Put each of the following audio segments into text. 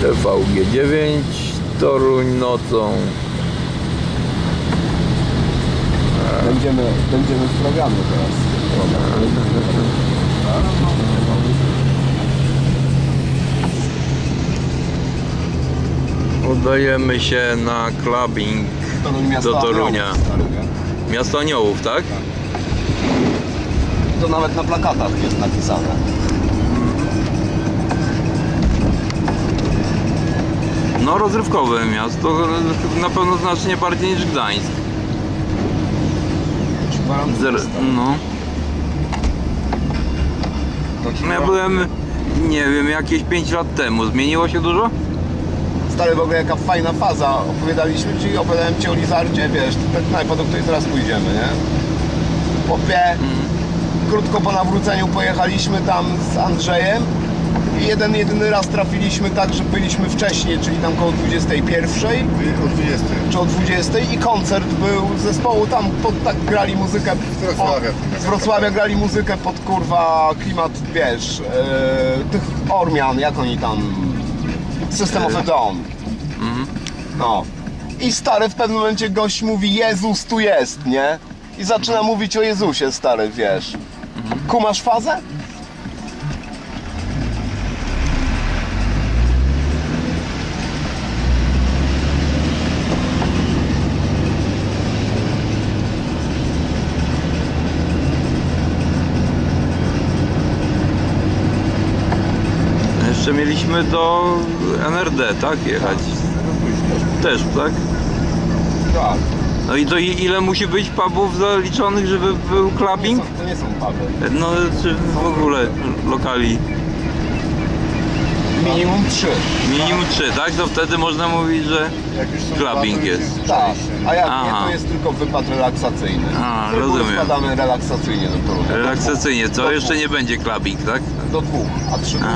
VG9 Toruń nocą. Będziemy, będziemy wprawiamy teraz. Udajemy się na clubbing Toruń do Torunia. Aniołów, stary, nie? Miasto Aniołów, tak? To nawet na plakatach jest napisane. No rozrywkowe miasto, na pewno znacznie bardziej niż Gdańsk. Zer- no. No ja byłem, nie wiem, jakieś 5 lat temu. Zmieniło się dużo? Stary, w ogóle jaka fajna faza. Opowiadaliśmy Ci, opowiadałem Ci o Lizardzie, wiesz, ta knajpa, do której teraz pójdziemy, nie? Popie, krótko po nawróceniu pojechaliśmy tam z Andrzejem jeden, jedyny raz trafiliśmy tak, że byliśmy wcześniej, czyli tam koło 21 O 20. czy o 20 i koncert był zespołu tam pod, tak grali muzykę Z Wrocławia. z Wrocławia grali muzykę pod kurwa klimat wiesz e, tych Ormian jak oni tam? System of a Down no. I stary w pewnym momencie gość mówi Jezus tu jest nie? I zaczyna mówić o Jezusie stary wiesz. Kumasz fazę? Jeszcze mieliśmy do NRD, tak? Jechać. Też, tak? tak No i to i- ile musi być pubów zaliczonych, żeby był clubbing? to nie są puby No czy w ogóle lokali? minimum 3 Minimum 3, tak? To wtedy można mówić, że Jak już są Clubbing to jest. Tak, a jak Aha. nie, to jest tylko wypad relaksacyjny. A, rozumiem. Wpadamy relaksacyjnie do Torunia. Relaksacyjnie, co jeszcze nie będzie clubbing, tak? Do dwóch, a trzy. No.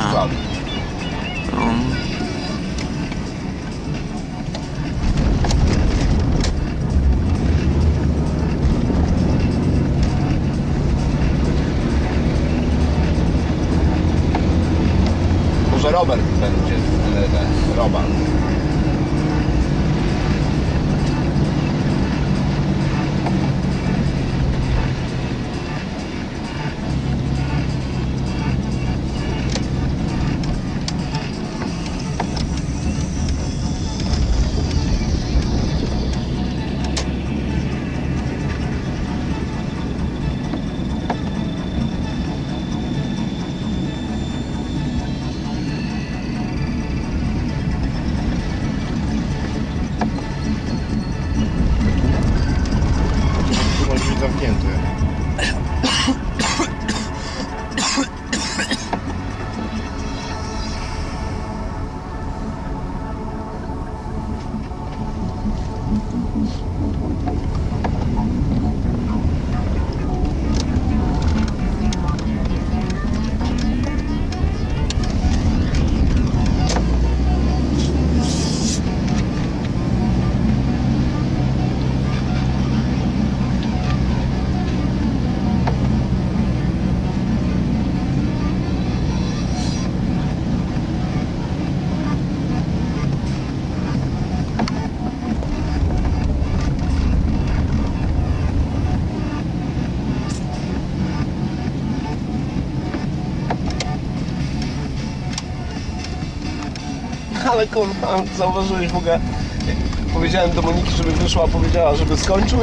Robert będzie w NRD. Ale kurwa, zauważyłeś w ogóle, powiedziałem do Moniki, żeby wyszła, powiedziała, żeby skończył.